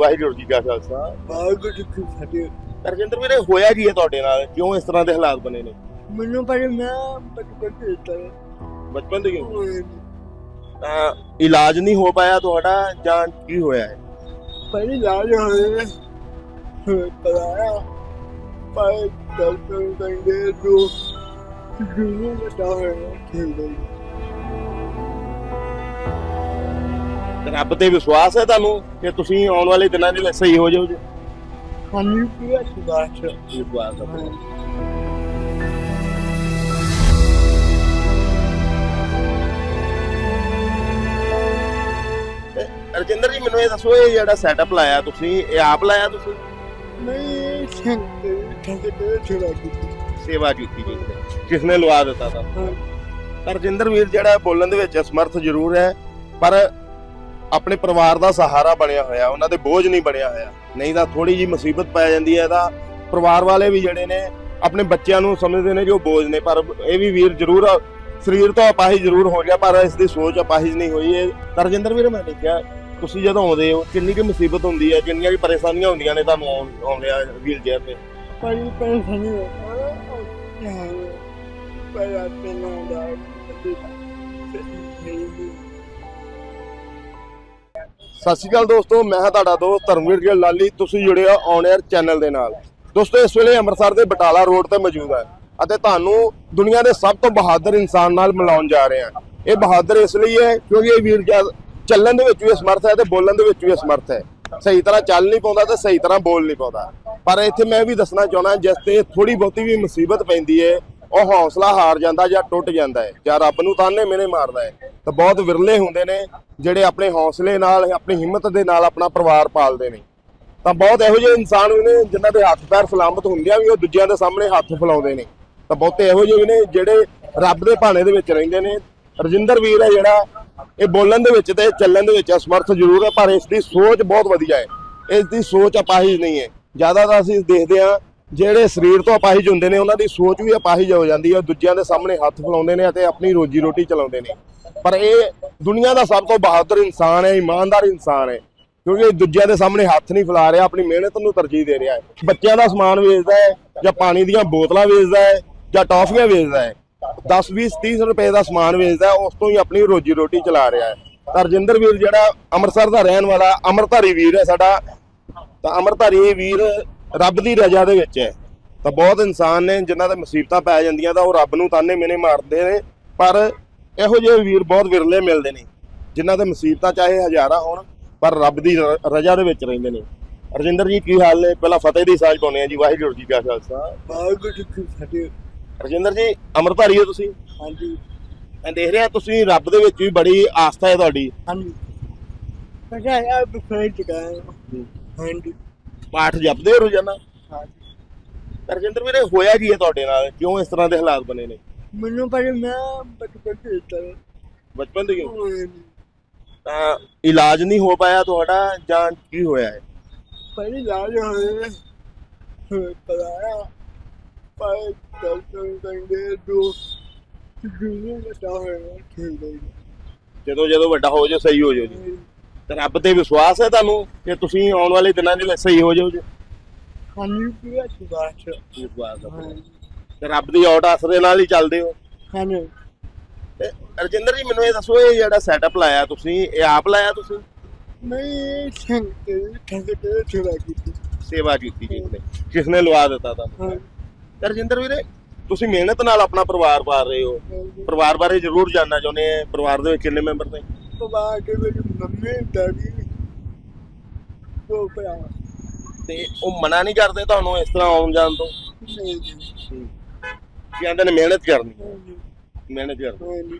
ਵਾਹਿਗੁਰੂ ਜੀ ਕਾ ਖਾਲਸਾ। ਵਾਹਿਗੁਰੂ ਜੀ ਕੀ ਫਤਿਹ। ਰਜਿੰਦਰ ਵੀਰੇ ਹੋਇਆ ਕੀ ਹੈ ਤੁਹਾਡੇ ਨਾਲ? ਕਿਉਂ ਇਸ ਤਰ੍ਹਾਂ ਦੇ ਹਾਲਾਤ ਬਣੇ ਨੇ? ਮੈਨੂੰ ਪਰ ਮੈਂ ਬਚਪਨ ਤੋਂ ਇੱਦਾਂ ਬਚਪਨ ਤੋਂ ਕਿਉਂ ਹੋਇਆ ਤਾਂ ਇਲਾਜ ਨਹੀਂ ਹੋ ਪਾਇਆ ਤੁਹਾਡਾ ਜਾਂ ਕੀ ਹੋਇਆ ਹੈ? ਪਹਿਲੀ ਲਾਜ ਹੋਏ ਪਰਾਇਆ। ਪਰ ਡਾਕਟਰ ਕਹਿੰਦੇ ਜੋ ਜੂਨੀ ਬਤਾ ਹੋਇਆ ਤੇ ਰੱਬ ਤੇ ਵਿਸ਼ਵਾਸ ਹੈ ਤੁਹਾਨੂੰ ਕਿ ਤੁਸੀਂ ਆਉਣ ਵਾਲੇ ਦਿਨਾਂ ਦੇ ਵਿੱਚ ਸਹੀ ਹੋ ਜਾਓਗੇ ਹਮੀ ਪੂਰਾ ਸੁਭਾਸ਼ ਵਿਸ਼ਵਾਸ ਹੈ ਰਜਿੰਦਰ ਜੀ ਮੈਨੂੰ ਇਹ ਦੱਸੋ ਇਹ ਜਿਹੜਾ ਸੈਟਅਪ ਲਾਇਆ ਤੁਸੀਂ ਇਹ ਆਪ ਲਾਇਆ ਤੁਸੀਂ? ਤੇ ਛੜਾ ਕੀਤੀ। ਸੇਵਾ ਕੀਤੀ ਜੀ ਨੇ ਕਿਸਨੇ ਲਵਾ ਦਿੱਤਾ ਤਾਂ ਰਜਿੰਦਰ ਵੀਰ ਜਿਹੜਾ ਬੋਲਣ ਦੇ ਵਿੱਚ ਅਸਮਰਥ ਜ਼ਰੂਰ ਹੈ ਪਰ ਆਪਣੇ ਪਰਿਵਾਰ ਦਾ ਸਹਾਰਾ ਬਣਿਆ ਹੋਇਆ, ਉਹਨਾਂ ਦੇ ਬੋਝ ਨਹੀਂ ਬਣਿਆ ਹੋਇਆ। ਨਹੀਂ ਤਾਂ ਥੋੜੀ ਜੀ ਮੁਸੀਬਤ ਪੈ ਜਾਂਦੀ ਹੈ, ਤਾਂ ਪਰਿਵਾਰ ਵਾਲੇ ਵੀ ਜਿਹੜੇ ਨੇ, ਆਪਣੇ ਬੱਚਿਆਂ ਨੂੰ ਸਮਝਦੇ ਨੇ ਕਿ ਉਹ ਬੋਝ ਨੇ, ਪਰ ਇਹ ਵੀ ਵੀਰ ਜ਼ਰੂਰ ਸਰੀਰ ਤੋਂ ਅਪਾਹਿਜ ਜ਼ਰੂਰ ਹੋ ਗਿਆ, ਪਰ ਇਸ ਦੀ ਸੋਚ ਅਪਾਹਿਜ ਨਹੀਂ ਹੋਈ। ਹੈ ਤਾਂ ਵੀਰ, ਮੈਂ ਦੇਖਿਆ, ਤੁਸੀਂ ਜਦੋਂ ਆਉਂਦੇ ਹੋ, ਕਿੰਨੀ ਕੁ ਮੁਸੀਬਤ ਹੁੰਦੀ ਹੈ, ਕਿੰਨੀਆਂ ਕੁ ਪਰੇਸ਼ਾਨੀਆਂ ਹੁੰਦੀਆਂ ਨੇ ਤੁਹਾਨੂੰ ਆਉਣ ਆਉਂਦਿਆਂ ਵੀਲ ਚੇਅਰ ਤੇ? ਪਰ ਪਰ ਸਨੀ ਪਰ ਆਪੇ ਨਾ ਦਾ ਸਤਿ ਸ਼੍ਰੀ ਅਕਾਲ ਦੋਸਤੋ, ਮੈਂ ਹਾਂ ਤੁਹਾਡਾ ਦੋਸਤ ਧਰਮਵੀਰ ਗਿੱਲ ਲਾਲੀ। ਤੁਸੀਂ ਜੁੜੇ ਹੋ ਔਨ 에ਅਰ ਚੈਨਲ ਦੇ ਨਾਲ। ਦੋਸਤੋ, ਇਸ ਵੇਲੇ ਅੰਮ੍ਰਿਤਸਰ ਦੇ ਬਟਾਲਾ ਰੋਡ ਤੇ ਮੌਜੂਦ ਹੈ ਅਤੇ ਤੁਹਾਨੂੰ ਦੁਨੀਆ ਦੇ ਸਭ ਤੋਂ ਬਹਾਦਰ ਇਨਸਾਨ ਨਾਲ ਮਿਲਾਉਣ ਜਾ ਰਹੇ ਹਾਂ। ਇਹ ਬਹਾਦਰ ਇਸ ਲਈ ਹੈ ਕਿਉਂਕਿ ਇਹ ਵੀਰ ਚੱਲਣ ਦੇ ਵਿੱਚ ਵੀ ਸਮਰਥ ਹੈ ਤੇ ਬੋਲਣ ਦੇ ਵਿੱਚ ਵੀ ਸਮਰਥ ਹੈ। ਸਹੀ ਤਰ੍ਹਾਂ ਚੱਲ ਨਹੀਂ ਪਾਉਂਦਾ ਤੇ ਸਹੀ ਤਰ੍ਹਾਂ ਬੋਲ ਨਹੀਂ ਪਾਉਂਦਾ। ਪਰ ਇੱਥੇ ਮੈਂ ਇਹ ਵੀ ਦੱਸਣਾ ਚਾਹੁੰਦਾ, ਜਿਸ ਤੇ ਥੋੜੀ ਬਹੁਤੀ ਵੀ ਮੁਸੀਬਤ ਪੈਂਦੀ ਹੈ, ਉਹ ਹੌਸਲਾ ਹਾਰ ਜਾਂਦਾ ਜਾਂ ਟੁੱਟ ਜਾਂਦਾ ਹੈ ਜਾਂ ਰੱਬ ਨੂੰ ਤਾਨੇ ਮਿਹਣੇ ਮਾਰਦਾ ਹੈ। ਤਾਂ ਬਹੁਤ ਵਿਰਲੇ ਹੁੰਦੇ ਨੇ ਜਿਹੜੇ ਆਪਣੇ ਹੌਸਲੇ ਨਾਲ, ਆਪਣੀ ਹਿੰਮਤ ਦੇ ਨਾਲ ਆਪਣਾ ਪਰਿਵਾਰ ਪਾਲਦੇ ਨੇ। ਤਾਂ ਬਹੁਤ ਇਹੋ ਜਿਹੇ ਇਨਸਾਨ ਵੀ ਨੇ ਜਿਨ੍ਹਾਂ ਦੇ ਹੱਥ ਪੈਰ ਸਲਾਮਤ ਹੁੰਦਿਆਂ ਵੀ ਉਹ ਦੂਜਿਆਂ ਦੇ ਸਾਹਮਣੇ ਹੱਥ ਫੈਲਾਉਂਦੇ ਨੇ। ਤਾਂ ਬਹੁਤੇ ਇਹੋ ਜਿਹੇ ਵੀ ਨੇ ਜਿਹੜੇ ਰੱਬ ਦੇ ਭਾਣੇ ਦੇ ਵਿੱਚ ਰਹਿੰਦੇ ਨੇ। ਰਜਿੰਦਰ ਵੀਰ ਹੈ ਜਿਹੜਾ, ਇਹ ਬੋਲਣ ਦੇ ਵਿੱਚ ਤੇ ਚੱਲਣ ਦੇ ਵਿੱਚ ਅਸਮਰਥ ਜ਼ਰੂਰ ਹੈ, ਪਰ ਇਸ ਦੀ ਸੋਚ ਬਹੁਤ ਵਧੀਆ ਹੈ। ਇਸ ਦੀ ਸੋਚ ਅਪਾਹਿਜ ਨਹੀਂ ਹੈ। ਜ਼ਿਆਦਾ ਤਾਂ ਅਸੀਂ ਦੇਖਦੇ ਹਾਂ ਜਿਹੜੇ ਸਰੀਰ ਤੋਂ ਅਪਾਹਿਜ ਹੁੰਦੇ ਨੇ, ਉਹਨਾਂ ਦੀ ਸੋਚ ਵੀ ਅਪਾਹਿਜ ਹੋ ਜਾਂਦੀ ਹੈ ਦੂਜਿਆਂ ਦੇ ਸਾਹਮਣੇ ਹੱਥ ਫੈਲਾਉਂਦੇ ਨੇ ਅਤੇ ਆਪਣੀ ਰੋਜੀ ਰੋਟੀ ਚਲਾਉਂਦੇ ਨੇ। ਪਰ ਇਹ ਦੁਨੀਆ ਦਾ ਸਭ ਤੋਂ ਬਹਾਦਰ ਇਨਸਾਨ ਹੈ, ਇਮਾਨਦਾਰ ਇਨਸਾਨ ਹੈ, ਕਿਉਂਕਿ ਦੂਜਿਆਂ ਦੇ ਸਾਹਮਣੇ ਹੱਥ ਨਹੀਂ ਫੈਲਾ ਰਿਹਾ, ਆਪਣੀ ਮਿਹਨਤ ਨੂੰ ਤਰਜੀਹ ਦੇ ਰਿਹਾ ਹੈ। ਬੱਚਿਆਂ ਦਾ ਸਮਾਨ ਵੇਚਦਾ ਹੈ, ਜਾਂ ਪਾਣੀ ਦੀਆਂ ਬੋਤਲਾਂ ਵੇਚਦਾ ਹੈ, ਜਾਂ ਟੌਫੀਆਂ ਵੇਚਦਾ ਹੈ। 10 20 30 ਰੁਪਏ ਦਾ ਸਮਾਨ ਵੇਚਦਾ ਉਸ ਤੋਂ ਹੀ ਆਪਣੀ ਰੋਜੀ ਰੋਟੀ ਚਲਾ ਰਿਹਾ ਹੈ। ਤਾਂ ਰਜਿੰਦਰ ਵੀਰ ਜਿਹੜਾ ਅੰਮ੍ਰਿਤਸਰ ਦਾ ਰਹਿਣ ਵਾਲਾ, ਅੰਮ੍ਰਿਤਧਾਰੀ ਵੀਰ ਹੈ ਸਾਡਾ, ਤਾਂ ਅੰਮ੍ਰਿਤਧਾਰੀ ਵੀਰ ਰੱਬ ਦੀ ਰਜ਼ਾ ਦੇ ਵਿੱਚ ਹੈ। ਤਾਂ ਬਹੁਤ ਇਨਸਾਨ ਨੇ ਜਿਨ੍ਹਾਂ ਤੇ ਮੁਸੀਬਤਾਂ ਪੈ ਜਾਂਦੀਆਂ ਤਾਂ ਉਹ ਰੱਬ ਨੂੰ ਤਾਨੇ ਮਿਹਣੇ ਮਾਰਦੇ ਨੇ। ਪਰ ਇਹੋ ਜਿਹੇ ਵੀਰ ਬਹੁਤ ਵਿਰਲੇ ਮਿਲਦੇ ਨੇ ਜਿਨ੍ਹਾਂ ਤੇ ਮੁਸੀਬਤਾਂ ਚਾਹੇ ਹਜ਼ਾਰਾਂ ਹੋਣ ਪਰ ਰੱਬ ਦੀ ਰਜ਼ਾ ਦੇ ਵਿੱਚ ਰਹਿੰਦੇ ਨੇ। ਰਜਿੰਦਰ ਜੀ ਕੀ ਹਾਲ ਨੇ? ਪਹਿਲਾਂ ਫਤਿਹ ਦੀ ਸਾਜ ਪਾਉਣੇ ਆ ਜੀ। ਵਾਹਿਗੁਰੂ ਜੀ ਕਾ ਖਾਲਸਾ। ਵਾਹਿਗੁਰੂ ਜੀ ਫਤਿਹ। ਰਜਿੰਦਰ ਜੀ ਅੰਮ੍ਰਿਤਧਾਰੀ ਹੋ ਤੁਸੀਂ? ਹਾਂਜੀ। ਮੈਂ ਦੇਖ ਰਿਹਾ ਤੁਸੀਂ ਰੱਬ ਦੇ ਵਿੱਚ ਵੀ ਬੜੀ ਆਸਥਾ ਹੈ ਤੁਹਾਡੀ। ਹਾਂਜੀ। ਹੈ ਆਪ ਫੇਰ ਚੁਕਾ ਹਾਂਜੀ। ਪਾਠ ਜਪਦੇ ਹੋ ਰੋਜ਼ਾਨਾ? ਹਾਂਜੀ। ਰਜਿੰਦਰ ਵੀਰੇ ਹੋਇਆ ਕੀ ਹੈ ਤੁਹਾਡੇ ਨਾਲ? ਕਿਉਂ ਇਸ ਤਰ੍ਹਾਂ ਦੇ ਹਾਲਾਤ ਬਣੇ ਨੇ? ਮੈਨੂੰ ਪਰ ਮੈਂ ਬਚਪਨ ਤੋਂ ਇੱਦਾਂ ਬਚਪਨ ਤੋਂ ਕਿਉਂ ਹੋਇਆ ਤਾਂ ਇਲਾਜ ਨਹੀਂ ਹੋ ਪਾਇਆ ਤੁਹਾਡਾ ਜਾਂ ਕੀ ਹੋਇਆ ਹੈ? ਪਹਿਲੀ ਲਾਜ ਹੋਏ ਪਰਾਇਆ ਪਰ ਡਾਕਟਰ ਕਹਿੰਦੇ ਜੋ ਜੂਨੀ ਬਤਾ ਹੋਇਆ ਹੈ ਜਦੋਂ ਜਦੋਂ ਵੱਡਾ ਹੋ ਜਾਓ ਸਹੀ ਹੋ ਜਾਓ ਜੀ। ਤੇ ਰੱਬ ਤੇ ਵਿਸ਼ਵਾਸ ਹੈ ਤੁਹਾਨੂੰ ਕਿ ਤੁਸੀਂ ਆਉਣ ਵਾਲੇ ਦਿਨਾਂ ਦੇ ਵਿੱਚ ਸਹੀ ਹੋ ਜਾਓਗੇ ਪੂਰਾ ਵਿਸ਼ਵਾਸ ਹੈ ਤੇ ਰੱਬ ਦੀ ਔਟ ਆਸਰੇ ਨਾਲ ਹੀ ਚੱਲਦੇ ਹੋ। ਹਾਂਜੀ। ਤੇ ਰਜਿੰਦਰ ਜੀ ਮੈਨੂੰ ਇਹ ਦੱਸੋ ਇਹ ਜਿਹੜਾ ਸੈਟਅਪ ਲਾਇਆ ਤੁਸੀਂ ਇਹ ਆਪ ਲਾਇਆ ਤੁਸੀਂ? ਕੀਤੀ। ਸੇਵਾ ਕੀਤੀ ਜੀ ਨੇ ਕਿਸਨੇ ਲਵਾ ਦਿੱਤਾ ਤਾਂ ਹਾਂ ਤੇ ਰਜਿੰਦਰ ਵੀਰੇ ਤੁਸੀਂ ਮਿਹਨਤ ਨਾਲ ਆਪਣਾ ਪਰਿਵਾਰ ਪਾਲ ਰਹੇ ਹੋ। ਪਰਿਵਾਰ ਬਾਰੇ ਜ਼ਰੂਰ ਜਾਨਣਾ ਚਾਹੁੰਦੇ ਆ ਪਰਿਵਾਰ ਦੇ ਵਿੱਚ ਕਿੰਨੇ ਮੈਂਬਰ ਨੇ? ਬਾਅਦ ਦੇ ਵਿੱਚ ਮੰਮੀ ਡੈਡੀ। ਦੋ ਭਰਾ। ਤੇ ਉਹ ਮਨਾ ਨਹੀਂ ਕਰਦੇ ਤੁਹਾਨੂੰ ਇਸ ਤਰ੍ਹਾਂ ਆਉਣ ਜਾਣ ਤੋਂ? ਨਹੀਂ ਜੀ। ਕਹਿੰਦੇ ਨੇ ਮਿਹਨਤ ਕਰਨੀ। ਮਿਹਨਤ ਕਰਨੀ।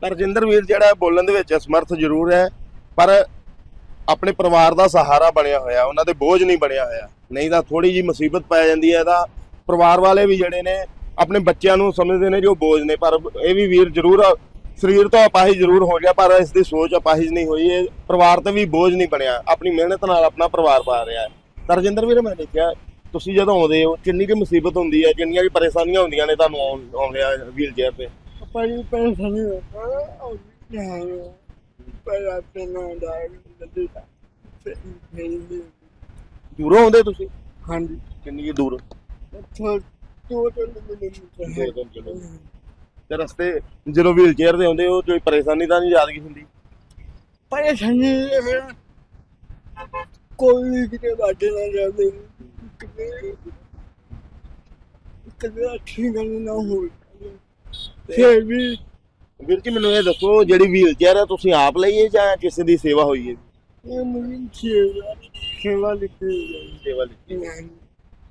ਪਰ ਰਜਿੰਦਰ ਵੀਰ ਜਿਹੜਾ ਬੋਲਣ ਦੇ ਵਿੱਚ ਸਮਰਥ ਜ਼ਰੂਰ ਹੈ ਪਰ ਆਪਣੇ ਪਰਿਵਾਰ ਦਾ ਸਹਾਰਾ ਬਣਿਆ ਹੋਇਆ ਉਹਨਾਂ ਦੇ ਬੋਝ ਨਹੀਂ ਬਣਿਆ ਹੋਇਆ। ਨਹੀਂ ਤਾਂ ਥੋੜੀ ਜੀ ਮੁਸੀਬਤ ਪੈ ਜਾਂਦੀ ਹੈ ਤਾਂ ਪਰਿਵਾਰ ਵਾਲੇ ਵੀ ਜਿਹੜੇ ਨੇ ਆਪਣੇ ਬੱਚਿਆਂ ਨੂੰ ਸਮਝਦੇ ਨੇ ਉਹ ਬੋਝ ਨੇ ਪਰ ਇਹ ਵੀ ਵੀਰ ਜ਼ਰੂਰ ਸਰੀਰ ਤੋਂ ਅਪਾਹਿਜ ਜ਼ਰੂਰ ਹੋ ਗਿਆ ਪਰ ਇਸ ਦੀ ਸੋਚ ਅਪਾਹਿਜ ਨਹੀਂ ਹੋਈ। ਇਹ ਪਰਿਵਾਰ ਤੇ ਵੀ ਬੋਝ ਨਹੀਂ ਬਣਿਆ। ਆਪਣੀ ਮਿਹਨਤ ਨਾਲ ਆਪਣਾ ਪਰਿਵਾਰ ਪਾਲ ਰਿਹਾ ਹੈ। ਤਾਂ ਰਜਿੰਦਰ ਵੀਰ ਮੈਂ ਦੇਖਿਆ ਤੁਸੀਂ ਜਦੋਂ ਆਉਂਦੇ ਹੋ ਕਿੰਨੀ ਕੁ ਮੁਸੀਬਤ ਹੁੰਦੀ ਹੈ ਕਿੰਨੀਆਂ ਕੁ ਪਰੇਸ਼ਾਨੀਆਂ ਹੁੰਦੀਆਂ ਨੇ ਤੁਹਾਨੂੰ ਆਉਣ ਆਉਂਦਿਆਂ ਵੀਲ ਚੇਅਰ ਤੇ? ਪਰ ਪਰ ਸਨੀ ਹਾਂ ਆਪੇ ਨਾ ਦਾ ਫਿਰ ਦੂਰੋਂ ਆਉਂਦੇ ਤੁਸੀਂ? ਹਾਂਜੀ। ਕਿੰਨੀ ਕੁ ਦੂਰ? ਦੋ ਤਿੰਨ ਕਿਲੋਮੀਟਰ। ਤੇ ਰਸਤੇ ਜਦੋਂ ਵੀਲ ਚੇਅਰ ਤੇ ਆਉਂਦੇ ਹੋ ਕੋਈ ਪਰੇਸ਼ਾਨੀ ਤਾਂ ਨਹੀਂ ਯਾਦਗੀ ਹੁੰਦੀ? ਪਰੇਸ਼ਾਨੀ ਕੋਈ ਵੀ ਕਿਤੇ ਬਾटे ਨਾ ਜਾਵੇ ਕਿਤੇ ਕਿਤੇ ਅੱਛੀ ਗੱਲ ਨਾ ਹੋਵੇ। ਫਿਰ ਵੀ ਵੀਰ ਜੀ ਮੈਨੂੰ ਇਹ ਦੱਸੋ ਜਿਹੜੀ ਵੀਲ ਚੇਅਰ ਹੈ ਤੁਸੀਂ ਆਪ ਲਈ ਹੈ ਜਾਂ ਕਿਸੇ ਦੀ ਸੇਵਾ ਹੋਈ ਹੈ? ਇਹ ਮੁਝੇ ਸੇਵਾ ਸੇਵਾ ਲਿਖੀ ਸੇਵਾ ਲਈ ਹੈ।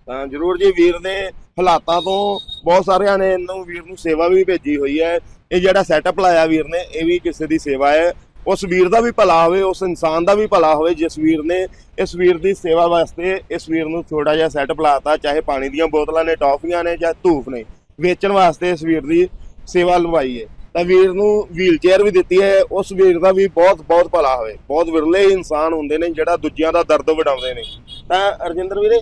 ਤਾਂ ਜਰੂਰ ਜੀ ਵੀਰ ਨੇ ਹਾਲਾਤਾਂ ਤੋਂ ਬਹੁਤ ਸਾਰਿਆਂ ਨੇ ਇਹਨੂੰ ਵੀਰ ਨੂੰ ਸੇਵਾ ਵੀ ਭੇਜੀ ਹੋਈ ਹੈ। ਇਹ ਜਿਹੜਾ ਸੈਟਅਪ ਲਾਇਆ ਵੀਰ ਨੇ, ਇਹ ਵੀ ਕਿਸੇ ਦੀ ਸੇਵਾ ਹੈ। ਉਸ ਵੀਰ ਦਾ ਵੀ ਭਲਾ ਹੋਵੇ, ਉਸ ਇਨਸਾਨ ਦਾ ਵੀ ਭਲਾ ਹੋਵੇ, ਜਿਸ ਵੀਰ ਨੇ ਇਸ ਵੀਰ ਦੀ ਸੇਵਾ ਵਾਸਤੇ ਇਸ ਵੀਰ ਨੂੰ ਥੋੜਾ ਜਿਹਾ ਸੈਟਅਪ ਲਾਤਾ ਚਾਹੇ ਪਾਣੀ ਦੀਆਂ ਬੋਤਲਾਂ ਨੇ, ਟੌਫੀਆਂ ਨੇ ਜਾਂ ਧੂਫ ਨੇ, ਵੇਚਣ ਵਾਸਤੇ ਇਸ ਵੀਰ ਦੀ ਸੇਵਾ ਲਵਾਈ ਹੈ। ਤਾਂ ਵੀਰ ਨੂੰ ਵੀਲਚੇਅਰ ਵੀ ਦਿੱਤੀ ਹੈ, ਉਸ ਵੀਰ ਦਾ ਵੀ ਬਹੁਤ ਬਹੁਤ ਭਲਾ ਹੋਵੇ। ਬਹੁਤ ਵਿਰਲੇ ਇਨਸਾਨ ਹੁੰਦੇ ਨੇ, ਜਿਹੜਾ ਦੂਜਿਆਂ ਦਾ ਦਰਦ ਵਡਾਉਂਦੇ ਨੇ। ਤਾਂ ਅਰਜਿੰਦਰ ਵੀਰੇ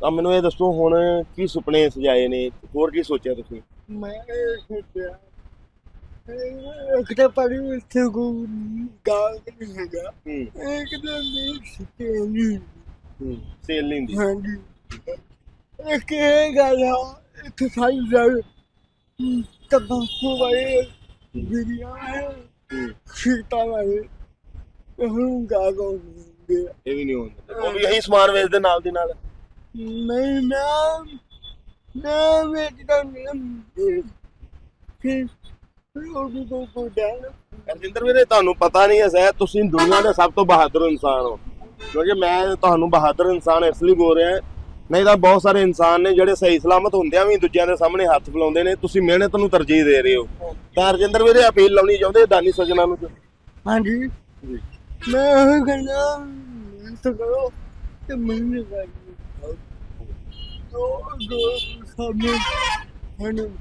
ਤਾਂ ਮੈਨੂੰ ਇਹ ਦੱਸੋ ਹੁਣ ਕੀ ਸੁਪਨੇ ਸਜਾਏ ਨੇ? ਹੋਰ ਕੀ ਸੋਚਿਆ ਤੁਸੀਂ? ਮੈਂ ਇਹ ਸੋਚਿਆ ਇੱਕ ਤਾਂ ਪੜੀ ਇੱਥੇ ਕੋ ਗਾਲ ਨਹੀਂ ਹੈਗਾ। ਹੂੰ। ਇੱਕ ਤਾਂ ਨਹੀਂ ਸਿੱਕੇ ਨਹੀਂ ਹੂੰ ਸੇਲ ਨਹੀਂ ਹੁੰਦੀ ਹਾਂਜੀ ਇਹ ਗੱਲ ਆ ਇੱਕ ਸਾਈ ਜਾਵੇ ਤਬਾਕੂ ਹੈ। ਇਹ ਹੁਣ ਗਾਉਂਦੇ ਆ ਇਹ ਵੀ ਨਹੀਂ ਹੁੰਦਾ। ਉਹ ਵੀ ਇਹੀ ਸਮਾਨ ਵੇਚਦੇ ਨਾਲ ਦੀ ਨਾਲ। ਨਹੀਂ ਮੈਂ ਵੇਚਦਾ ਨਹੀਂ ਵੀਰੇ ਤੁਹਾਨੂੰ ਪਤਾ ਨਹੀਂ ਹੈ ਸ਼ਾਇਦ ਤੁਸੀਂ ਦੁਨੀਆ ਦੇ ਸਭ ਤੋਂ ਬਹਾਦਰ ਇਨਸਾਨ ਹੋ। ਕਿਉਂਕਿ ਮੈਂ ਤੁਹਾਨੂੰ ਬਹਾਦਰ ਇਨਸਾਨ ਇਸ ਲਈ ਬੋਲ ਰਿਹਾ ਨਹੀਂ ਤਾਂ ਬਹੁਤ ਸਾਰੇ ਇਨਸਾਨ ਨੇ ਜਿਹੜੇ ਸਹੀ ਸਲਾਮਤ ਹੁੰਦਿਆਂ ਵੀ ਦੂਜਿਆਂ ਦੇ ਸਾਹਮਣੇ ਹੱਥ ਫਲਾਉਂਦੇ ਨੇ। ਤੁਸੀਂ ਮਿਹਨਤ ਨੂੰ ਤਰਜੀਹ ਦੇ ਰਹੇ ਹੋ। ਤਾਂ ਅਰਜਿੰਦਰ ਵੀਰੇ ਅਪੀਲ ਲਾਉਣੀ ਚਾਹੁੰਦੇ ਦਾਨੀ ਸੱਜਣਾ ਨੂੰ? ਹਾਂਜੀ। ਮੈਂ ਉਹ ਕਹਿੰਦਾ ਮਿਹਨਤ ਕਰੋ ਤੇ ਮਿਹਨਤ ਕਰੋ। ਦੋ ਦੋ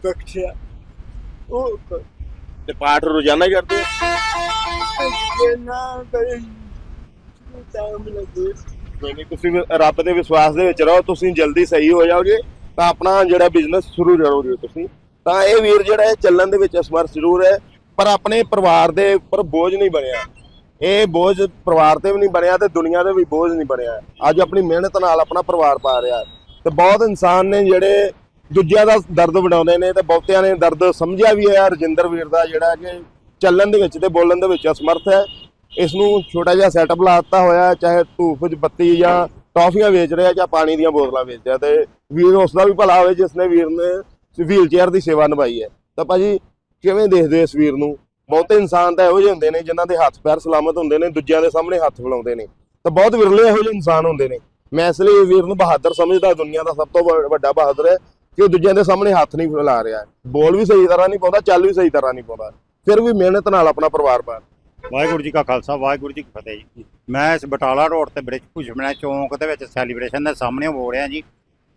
ਬਖਸ਼ਿਆ ਉਹ ਤੇ ਪਾਠ ਰੋਜ਼ਾਨਾ ਹੀ ਕਰਦੇ ਨਾ ਕਰੇ ਟਾਈਮ ਲੱਗੇ ਕੋਈ ਨਹੀਂ, ਤੁਸੀਂ ਰੱਬ ਦੇ ਵਿਸ਼ਵਾਸ ਦੇ ਵਿੱਚ ਰਹੋ, ਤੁਸੀਂ ਜਲਦੀ ਸਹੀ ਹੋ ਜਾਓਗੇ ਤਾਂ ਆਪਣਾ ਜਿਹੜਾ ਬਿਜ਼ਨਸ ਸ਼ੁਰੂ ਕਰੋਗੇ ਤੁਸੀਂ। ਤਾਂ ਇਹ ਵੀਰ ਜਿਹੜਾ ਹੈ ਚੱਲਣ ਦੇ ਵਿੱਚ ਅਸਮਰਥ ਜ਼ਰੂਰ ਹੈ, ਪਰ ਆਪਣੇ ਪਰਿਵਾਰ ਦੇ ਉੱਪਰ ਬੋਝ ਨਹੀਂ ਬਣਿਆ। ਇਹ ਬੋਝ ਪਰਿਵਾਰ ਤੇ ਵੀ ਨਹੀਂ ਬਣਿਆ ਤੇ ਦੁਨੀਆ ਦੇ ਵੀ ਬੋਝ ਨਹੀਂ ਬਣਿਆ। ਅੱਜ ਆਪਣੀ ਮਿਹਨਤ ਨਾਲ ਆਪਣਾ ਪਰਿਵਾਰ ਪਾ ਰਿਹਾ। ਹੈ। ਤੇ ਬਹੁਤ ਇਨਸਾਨ ਨੇ ਜਿਹੜੇ ਦੂਜਿਆਂ ਦਾ ਦਰਦ ਵਡਾਉਂਦੇ ਨੇ ਤੇ ਬਹੁਤਿਆਂ ਨੇ ਦਰਦ ਸਮਝਿਆ ਵੀ ਹੈ। ਰਜਿੰਦਰ ਵੀਰ ਦਾ ਜਿਹੜਾ ਕਿ ਚੱਲਣ ਦੇ ਵਿੱਚ ਤੇ ਬੋਲਣ ਦੇ ਵਿੱਚ ਅਸਮਰਥ ਹੈ। ਇਸ ਨੂੰ ਛੋਟਾ ਜਿਹਾ ਸੈਟਅਪ ਲਾ ਦਿੱਤਾ ਹੋਇਆ ਚਾਹੇ ਧੂਫ ਚ ਬੱਤੀ ਜਾਂ ਟੌਫੀਆਂ ਵੇਚ ਰਿਹਾ ਜਾਂ ਪਾਣੀ ਦੀਆਂ ਬੋਤਲਾਂ ਵੇਚ ਰਿਹਾ ਤੇ ਵੀਰ ਉਸ ਦਾ ਵੀ ਭਲਾ ਹੋਵੇ, ਜਿਸ ਨੇ ਵੀਰ ਨੇ ਵੀਲ ਚੇਅਰ ਦੀ ਸੇਵਾ ਨਿਭਾਈ ਹੈ। ਤਾਂ ਭਾਜੀ ਕਿਵੇਂ ਦੇਖਦੇ ਹੋ ਇਸ ਵੀਰ ਨੂੰ? ਬਹੁਤੇ ਇਨਸਾਨ ਤਾਂ ਇਹੋ ਜਿਹੇ ਹੁੰਦੇ ਨੇ ਜਿਨ੍ਹਾਂ ਦੇ ਹੱਥ ਪੈਰ ਸਲਾਮਤ ਹੁੰਦੇ ਨੇ, ਦੂਜਿਆਂ ਦੇ ਸਾਹਮਣੇ ਹੱਥ ਫਲਾਉਂਦੇ ਨੇ। ਤਾਂ ਬਹੁਤ ਵਿਰਲੇ ਇਹੋ ਜਿਹੇ ਇਨਸਾਨ ਹੁੰਦੇ ਨੇ। ਮੈਂ ਇਸ ਲਈ ਵੀਰ ਨੂੰ ਬਹਾਦਰ ਸਮਝਦਾ, ਦੁਨੀਆ ਦਾ ਸਭ ਤੋਂ ਵੱਡਾ ਬਹਾਦਰ ਹੈ, ਕਿ ਉਹ ਦੂਜਿਆਂ ਦੇ ਸਾਹਮਣੇ ਹੱਥ ਨਹੀਂ ਫੈਲਾ ਰਿਹਾ ਬੋਲ ਵੀ ਸਹੀ ਤਰ੍ਹਾਂ ਨਹੀਂ ਪਾਉਂਦਾ, ਚੱਲ ਵੀ ਸਹੀ ਤਰ੍ਹਾਂ ਨਹੀਂ ਪਾਉਂਦਾ। ਫਿਰ ਵੀ ਮਿਹਨਤ ਨਾਲ ਆਪਣਾ ਪਰਿਵਾਰ ਪਾਲ ਵਾਹਿਗੁਰੂ ਜੀ ਕਾ ਖਾਲਸਾ, ਵਾਹਿਗੁਰੂ ਜੀ ਕੀ ਫਤਿਹ ਜੀ। ਮੈਂ ਇਸ ਬਟਾਲਾ ਰੋਡ ਤੇ ਬ੍ਰਿਜ ਭੁਜਮਣਾ ਚੌਂਕ ਦੇ ਵਿੱਚ ਸੈਲੀਬ੍ਰੇਸ਼ਨ ਦੇ ਸਾਹਮਣੇ ਬੋਲ ਰਿਹਾ ਜੀ।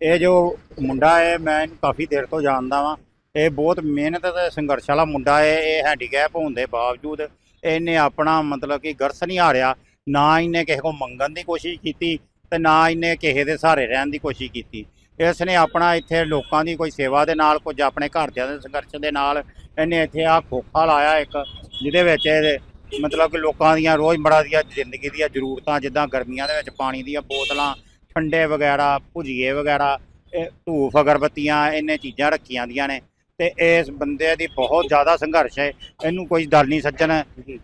ਇਹ ਜੋ ਮੁੰਡਾ ਹੈ, ਮੈਂ ਇਹਨੂੰ ਕਾਫੀ ਦੇਰ ਤੋਂ ਜਾਣਦਾ ਵਾਂ। ਇਹ ਬਹੁਤ ਮਿਹਨਤ ਤੇ ਸੰਘਰਸ਼ ਵਾਲਾ ਮੁੰਡਾ ਹੈ, ਇਹ ਹੈਂਡੀਕੈਪ ਹੋਣ ਦੇ ਬਾਵਜੂਦ ਇਹਨੇ ਆਪਣਾ ਮਤਲਬ ਕਿ ਗਰਸ ਨਹੀਂ ਹਾਰਿਆ, ਨਾ ਇਹਨੇ ਕਿਸੇ ਕੋ ਮੰਗਣ ਦੀ ਕੋਸ਼ਿਸ਼ ਕੀਤੀ ਤੇ ਨਾ ਇਹਨੇ ਕਿਸੇ ਦੇ ਸਹਾਰੇ ਰਹਿਣ ਦੀ ਕੋਸ਼ਿਸ਼ ਕੀਤੀ। ਇਸ ਨੇ ਆਪਣਾ ਇੱਥੇ ਲੋਕਾਂ ਦੀ ਕੋਈ ਸੇਵਾ ਦੇ ਨਾਲ, ਕੁਝ ਆਪਣੇ ਘਰਦਿਆਂ ਦੇ ਸੰਘਰਸ਼ ਦੇ ਨਾਲ ਇਹਨੇ ਇੱਥੇ ਆ ਖੋਖਾ ਲਾਇਆ ਇੱਕ, ਜਿਹਦੇ ਵਿੱਚ ਇਹਦੇ ਮਤਲਬ ਕਿ ਲੋਕਾਂ ਦੀਆਂ ਰੋਜ਼ਮਰਾ ਦੀਆਂ ਜ਼ਿੰਦਗੀ ਦੀਆਂ ਜ਼ਰੂਰਤਾਂ, ਜਿੱਦਾਂ ਗਰਮੀਆਂ ਦੇ ਵਿੱਚ ਪਾਣੀ ਦੀਆਂ ਬੋਤਲਾਂ, ਠੰਡੇ ਵਗੈਰਾ, ਭੁਜੀਏ ਵਗੈਰਾ, ਇਹ ਧੂਫ ਅਗਰਬੱਤੀਆਂ, ਇਹਨੇ ਚੀਜ਼ਾਂ ਰੱਖੀਆਂ ਦੀਆਂ ਨੇ। ਤੇ ਇਸ ਬੰਦੇ ਦੀ ਬਹੁਤ ਜ਼ਿਆਦਾ ਸੰਘਰਸ਼ ਹੈ। ਇਹਨੂੰ ਕੋਈ ਦਲ ਨਹੀਂ ਸੱਜਣ।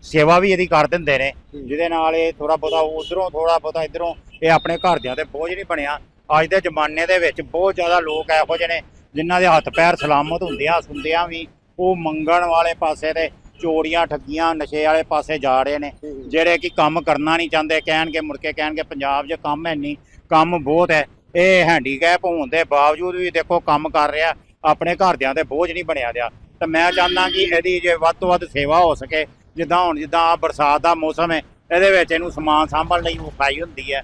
ਸੇਵਾ ਵੀ ਇਹਦੀ ਕਰ ਦਿੰਦੇ ਨੇ। ਜਿਹਦੇ ਨਾਲ ਇਹ ਥੋੜਾ ਬਹੁਤਾ ਉਧਰੋਂ ਥੋੜਾ ਬਹੁਤਾ ਇਧਰੋਂ ਇਹ ਆਪਣੇ ਘਰਦਿਆਂ ਤੇ ਬੋਝ ਨਹੀਂ ਬਣਿਆ। ਅੱਜ ਦੇ ਜ਼ਮਾਨੇ ਦੇ ਵਿੱਚ ਬਹੁਤ ਜ਼ਿਆਦਾ ਲੋਕ ਇਹੋ ਜਿਹੇ ਨੇ ਜਿਨ੍ਹਾਂ ਦੇ ਹੱਥ ਪੈਰ ਸਲਾਮਤ ਹੁੰਦਿਆਂ ਸੁਣਦਿਆਂ ਵੀ ਉਹ ਮੰਗਣ ਵਾਲੇ ਪਾਸੇ ਤੇ ਚੋਰੀਆਂ ਠੱਗੀਆਂ ਨਸ਼ੇ ਵਾਲੇ ਪਾਸੇ ਜਾ ਰਹੇ ਨੇ। ਜਿਹੜੇ ਕਿ ਕੰਮ ਕਰਨਾ ਨਹੀਂ ਚਾਹੁੰਦੇ ਕਹਿਣਗੇ ਮੁੜ ਕੇ ਕਹਿਣਗੇ ਪੰਜਾਬ 'ਚ ਕੰਮ ਹੈ ਨਹੀਂ ਕੰਮ ਬਹੁਤ ਹੈ। ਇਹ ਹੈਂਡੀਕੈਪ ਹੋਣ ਦੇ ਬਾਵਜੂਦ ਵੀ ਦੇਖੋ ਕੰਮ ਕਰ ਰਿਹਾ। ਆਪਣੇ ਘਰਦਿਆਂ ਤੇ ਬੋਝ ਨਹੀਂ ਬਣਿਆ ਦਿਆ ਤਾਂ ਮੈਂ ਚਾਹੁੰਦਾ ਕਿ ਇਹਦੀ ਜੇ ਵੱਧ ਤੋਂ ਵੱਧ ਸੇਵਾ ਹੋ ਸਕੇ, ਜਿੱਦਾਂ ਹੁਣ ਜਿੱਦਾਂ ਆਹ ਬਰਸਾਤ ਦਾ ਮੌਸਮ ਹੈ, ਇਹਦੇ ਵਿੱਚ ਇਹਨੂੰ ਸਮਾਨ ਸਾਂਭਣ ਲਈ ਉਖਾਈ ਹੁੰਦੀ ਹੈ।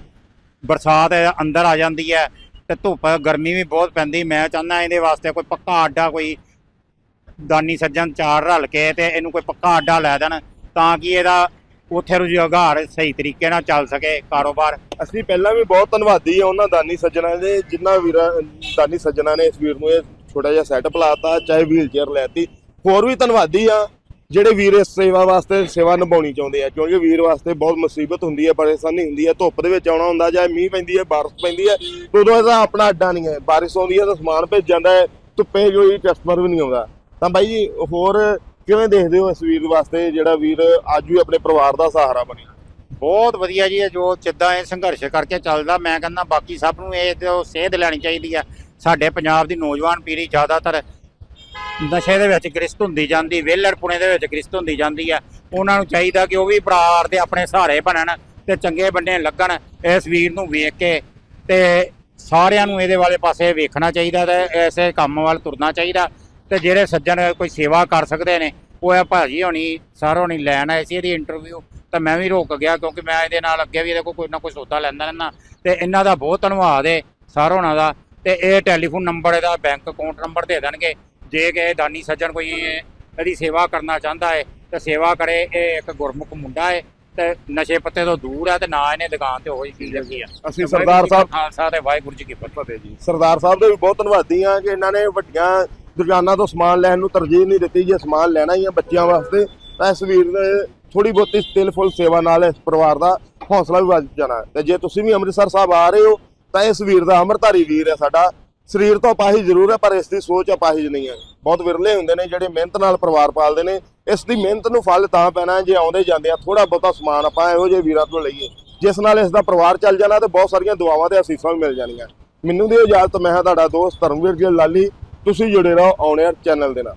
ਬਰਸਾਤ ਅੰਦਰ ਆ ਜਾਂਦੀ ਹੈ ਤੇ ਧੁੱਪ, ਗਰਮੀ ਵੀ ਬਹੁਤ ਪੈਂਦੀ। ਮੈਂ ਚਾਹੁੰਦਾ ਇਹਦੇ ਵਾਸਤੇ ਕੋਈ ਪੱਕਾ ਆਡਾ, ਕੋਈ ਦਾਨੀ ਸੱਜਣ ਚਾਰ ਰਲ ਕੇ ਤੇ ਇਹਨੂੰ ਕੋਈ ਪੱਕਾ ਆਡਾ ਲੈ ਦੇਣ, ਤਾਂ ਕਿ ਇਹਦਾ ਉੱਥੇ ਰੁਜ਼ਗਾਰ ਸਹੀ ਤਰੀਕੇ ਨਾਲ ਚੱਲ ਸਕੇ ਕਾਰੋਬਾਰ। ਅਸੀਂ ਪਹਿਲਾਂ ਵੀ ਬਹੁਤ ਧੰਨਵਾਦੀ ਆ ਉਹਨਾਂ ਦਾਨੀ ਸੱਜਣਾ ਦੇ ਜਿਨ੍ਹਾਂ ਵੀਰਾਂ, ਦਾਨੀ ਸੱਜਣਾ ਨੇ ਇਸ ਵੀਰ ਨੂੰ ਇਹ ਛੋਟਾ ਜਿਹਾ ਸੈਟਅਪ ਲਾਤਾ, ਚਾਹੇ ਵੀਲ ਚੇਅਰ ਲੈਤੀ। ਹੋਰ ਵੀ ਧੰਨਵਾਦੀ ਆ, ਜਿਹੜੇ ਵੀਰ ਇਸ ਸੇਵਾ ਵਾਸਤੇ ਸੇਵਾ ਨਿਭਾਉਣੀ ਚਾਹੁੰਦੇ ਆ। ਕਿਉਂਕਿ ਵੀਰ ਵਾਸਤੇ ਬਹੁਤ ਮੁਸੀਬਤ ਹੁੰਦੀ ਹੈ ਪਰੇਸ਼ਾਨੀ ਹੁੰਦੀ ਹੈ ਧੁੱਪ ਦੇ ਵਿੱਚ ਆਉਣਾ ਹੁੰਦਾ, ਜਾਂ ਮੀਂਹ ਪੈਂਦੀ ਹੈ ਬਾਰਿਸ਼ ਪੈਂਦੀ ਹੈ ਉਦੋਂ ਇਹਦਾ ਆਪਣਾ ਅੱਡਾ ਨਹੀਂ ਹੈ। ਬਾਰਿਸ਼ ਆਉਂਦੀ ਹੈ ਤਾਂ ਸਮਾਨ ਭੇਜ ਜਾਂਦਾ ਹੈ, ਧੁੱਪੇ ਕੋਈ ਕਸਟਮਰ ਵੀ ਨਹੀਂ ਆਉਂਦਾ। ਤਾਂ ਬਾਈ ਜੀ, ਹੋਰ ਕਿਵੇਂ ਦੇਖਦੇ ਹੋ ਇਸ ਵੀਰ ਵਾਸਤੇ, ਜਿਹੜਾ ਵੀਰ ਅੱਜ ਵੀ ਆਪਣੇ ਪਰਿਵਾਰ ਦਾ ਸਹਾਰਾ ਬਣਿਆ? ਬਹੁਤ ਵਧੀਆ ਜੀ, ਇਹ ਜੋ ਜਿੱਦਾਂ ਇਹ ਸੰਘਰਸ਼ ਕਰਕੇ ਚੱਲਦਾ, ਮੈਂ ਕਹਿੰਦਾ ਬਾਕੀ ਸਭ ਨੂੰ ਇਹ ਜੋ ਸੇਧ ਲੈਣੀ ਚਾਹੀਦੀ ਆ। ਸਾਡੇ ਪੰਜਾਬ ਦੀ ਨੌਜਵਾਨ ਪੀੜ੍ਹੀ ਜ਼ਿਆਦਾਤਰ ਨਸ਼ੇ ਦੇ ਵਿੱਚ ਗ੍ਰਸਤ ਹੁੰਦੀ ਜਾਂਦੀ, ਵਿਹਲੜ ਪੁਣੇ ਦੇ ਵਿੱਚ ਗ੍ਰਸਤ ਹੁੰਦੀ ਜਾਂਦੀ ਆ ਉਹਨਾਂ ਨੂੰ ਚਾਹੀਦਾ ਕਿ ਉਹ ਵੀ ਪਰਿਵਾਰ ਦੇ ਆਪਣੇ ਸਹਾਰੇ ਬਣਨ ਤੇ ਚੰਗੇ ਬੰਦੇ ਲੱਗਣ ਇਸ ਵੀਰ ਨੂੰ ਵੇਖ ਕੇ ਤੇ ਸਾਰਿਆਂ ਨੂੰ ਇਹਦੇ ਵਾਲੇ ਪਾਸੇ ਵੇਖਣਾ ਚਾਹੀਦਾ ਤੇ ਐਸੇ ਕੰਮ ਵੱਲ ਤੁਰਨਾ ਚਾਹੀਦਾ ਤੇ ਜਿਹੜੇ ਸੱਜਣ ਕੋਈ ਸੇਵਾ ਕਰ ਸਕਦੇ ਨੇ, ਉਹ ਆ ਭਾਜੀ ਹੋਣੀ, ਸਰ ਹੋਣੀ ਲੈਣ ਆਏ ਸੀ ਇਹਦੀ ਇੰਟਰਵਿਊ ਤਾਂ ਮੈਂ ਵੀ ਰੋਕ ਗਿਆ ਕਿਉਂਕਿ ਮੈਂ ਇਹਦੇ ਨਾਲ ਅੱਗੇ ਵੀ ਇਹਦੇ ਕੋਲ ਕੋਈ ਨਾ ਕੋਈ ਸੌਦਾ ਲੈਂਦਾ ਰਹਿੰਦਾ ਤੇ ਇਹਨਾਂ ਦਾ ਬਹੁਤ ਧੰਨਵਾਦ ਹੈ ਸਰ ਹੋਣਾ ਦਾ ਤੇ ਇਹ ਟੈਲੀਫੋਨ ਨੰਬਰ ਇਹਦਾ ਬੈਂਕ ਅਕਾਊਂਟ ਨੰਬਰ ਦੇ ਦੇਣਗੇ। ਜੇ ਕਿ ਦਾਨੀ ਸੱਜਣ ਕੋਈ ਇਹਦੀ ਸੇਵਾ ਕਰਨਾ ਚਾਹੁੰਦਾ ਹੈ ਤੇ ਸੇਵਾ ਕਰੇ ਇਹ ਇੱਕ ਗੁਰਮੁਖ ਮੁੰਡਾ ਹੈ ਤੇ ਨਸ਼ੇ ਪੱਤੇ ਤੋਂ ਦੂਰ ਹੈ ਤੇ ਨਾ ਇਹਨੇ ਦੁਕਾਨ ਤੇ ਉਹੀ ਚੀਜ਼ ਰੱਖੀ ਆ। ਅਸੀਂ ਸਰਦਾਰ ਸਾਹਿਬ ਖਾਲਸਾ ਤੇ ਵਾਹਿਗੁਰੂ ਜੀ ਕੀ ਫਤਿਹ। ਜੀ ਸਰਦਾਰ ਸਾਹਿਬ ਦੇ ਵੀ ਬਹੁਤ ਧੰਨਵਾਦੀ ਆ ਕਿ ਇਹਨਾਂ ਨੇ ਵੱਡੀਆਂ ਦੁਕਾਨਾਂ ਤੋਂ ਸਮਾਨ ਲੈਣ ਨੂੰ ਤਰਜੀਹ ਨਹੀਂ ਦਿੱਤੀ ਜੇ ਸਮਾਨ ਲੈਣਾ ਹੀ ਆ ਬੱਚਿਆਂ ਵਾਸਤੇ ਤਾਂ ਇਸ ਵੀਰ ਨੇ ਥੋੜੀ ਬਹੁਤੀ ਦਿਲ ਫੁੱਲ ਸੇਵਾ ਨਾਲ ਇਸ ਪਰਿਵਾਰ ਦਾ ਹੌਸਲਾ ਵੀ ਵੱਧ ਜਾਣਾ। ਤੇ ਜੇ ਤੁਸੀਂ ਵੀ ਅੰਮ੍ਰਿਤਸਰ ਸਾਹਿਬ ਆ ਰਹੇ ਹੋ ਤਾਂ ਇਸ ਵੀਰ ਦਾ ਅਮਰਧਾਰੀ ਵੀਰ ਹੈ ਸਾਡਾ। ਸਰੀਰ ਤੋਂ ਅਪਾਹਿਜ ਜ਼ਰੂਰ ਹੈ, ਪਰ ਇਸ ਦੀ ਸੋਚ ਅਪਾਹਿਜ ਨਹੀਂ ਹੈ। ਬਹੁਤ ਵਿਰਲੇ ਹੁੰਦੇ ਨੇ, ਜਿਹੜੇ ਮਿਹਨਤ ਨਾਲ ਪਰਿਵਾਰ ਪਾਲਦੇ ਨੇ। ਇਸ ਦੀ ਮਿਹਨਤ ਨੂੰ ਫਲ ਤਾਂ ਪੈਣਾ ਜੇ ਆਉਂਦੇ ਜਾਂਦੇ ਆ ਥੋੜਾ ਬਹੁਤਾ ਸਮਾਨ ਆਪਾਂ ਇਹੋ ਜਿਹੇ ਵੀਰਾਂ ਤੋਂ ਲਈਏ। ਜਿਸ ਨਾਲ ਇਸ ਦਾ ਪਰਿਵਾਰ ਚੱਲ ਜਾਣਾ ਤੇ ਬਹੁਤ ਸਾਰੀਆਂ ਦੁਆਵਾਂ ਤੇ ਅਸੀਸਾਂ ਵੀ ਮਿਲ ਜਾਣੀਆਂ। ਮੈਨੂੰ ਦਿਓ ਇਜਾਜ਼ਤ, ਮੈਂ ਹਾਂ ਤੁਹਾਡਾ ਦੋਸਤ ਧਰਮਵੀਰ ਜੀ ਲਾਲੀ। ਤੁਸੀਂ ਜੁੜੇ ਰਹੋ ਆਉਣੇ ਚੈਨਲ ਦੇ ਨਾਲ।